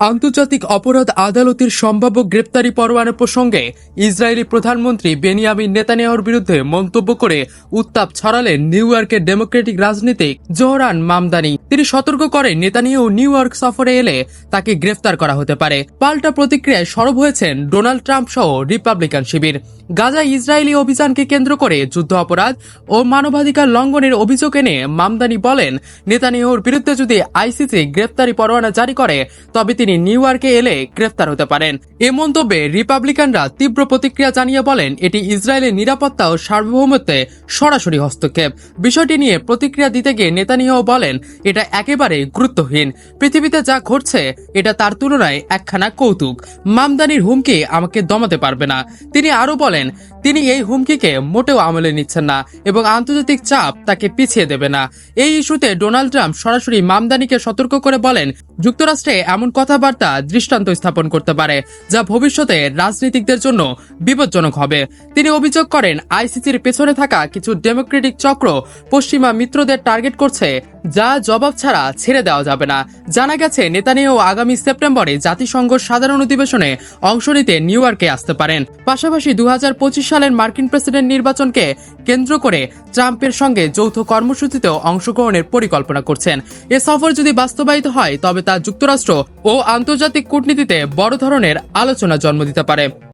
আন্তর্জাতিক অপরাধ আদালতের সম্ভাব্য গ্রেপ্তারি পরোয়ানা প্রসঙ্গে ইসরায়েলি প্রধানমন্ত্রী বেনিয়ামিন নেতানিয়াহুর বিরুদ্ধে মন্তব্য করে উত্তাপ ছড়ালেন নিউ ইয়র্কের ডেমোক্রেটিক রাজনীতিক জোহরান মামদানি। তিনি সতর্ক করেন, নেতানিয়াহু নিউ ইয়র্ক সফরে এলে তাকে গ্রেফতার করা হতে পারে। পাল্টা প্রতিক্রিয়ায় সরব হয়েছেন ডোনাল্ড ট্রাম্প সহ রিপাবলিকান শিবির। গাজা ইসরায়েলি অভিযানকে কেন্দ্র করে যুদ্ধ অপরাধ ও মানবাধিকার লঙ্ঘনের অভিযোগ এনে মামদানি বলেন, নেতানিয়াহুর বিরুদ্ধে যদি আইসিসি গ্রেফতারি পরোয়ানা জারি করে, তবে তিনি নিউ ইয়র্কে এলে গ্রেফতার হতে পারেন। এ মন্তব্যে রিপাবলিকানরা তীব্র প্রতিক্রিয়া জানিয়ে বলেন, এটি ইসরায়েলের নিরাপত্তা ও সার্বভৌমত্বে সরাসরি হস্তক্ষেপ। বিষয়টি নিয়ে প্রতিক্রিয়া দিতে গিয়ে নেতানিয়াহু বলেন, এটা একেবারে গুরুত্বহীন। পৃথিবীতে যা ঘটছে, এটা তার তুলনায় একখানা কৌতুক। মামদানির হুমকি আমাকে দমাতে পারবে না। তিনি আরও বলেন, তিনি এই হুমকিকে মোটেও আমলে নিচ্ছেন না এবং আন্তর্জাতিক চাপ তাকে পিছিয়ে দেবে না। এই ইস্যুতে ডোনাল্ড ট্রাম্প সরাসরি মামদানিকে সতর্ক করে বলেন, যুক্তরাষ্ট্রে এমন কথাবার্তা দৃষ্টান্ত স্থাপন করতে পারে, যা ভবিষ্যতে রাজনীতিকদের জন্য বিপজ্জনক হবে। তিনি অভিযোগ করেন, আইসিসির পেছনে থাকা কিছু ডেমোক্রেটিক চক্র পশ্চিমা মিত্রদের টার্গেট করছে, যা জবাব ছাড়া ছেড়ে দেওয়া যাবে না। জানা গেছে, নেতানিয়াহু আগামী সেপ্টেম্বরে জাতিসংঘ সাধারণ অধিবেশনে অংশ নিতে নিউ ইয়র্কে আসতে পারেন। পাশাপাশি দু হাজার পঁচিশ সালের মার্কিন প্রেসিডেন্ট নির্বাচনকে কেন্দ্র করে ট্রাম্পের সঙ্গে যৌথ কর্মসূচিতেও অংশগ্রহণের পরিকল্পনা করছেন। এ সফর যদি বাস্তবায়িত হয়, তবে তা যুক্তরাষ্ট্র ও আন্তর্জাতিক কূটনীতিতে বড় ধরনের আলোচনা জন্ম দিতে পারে।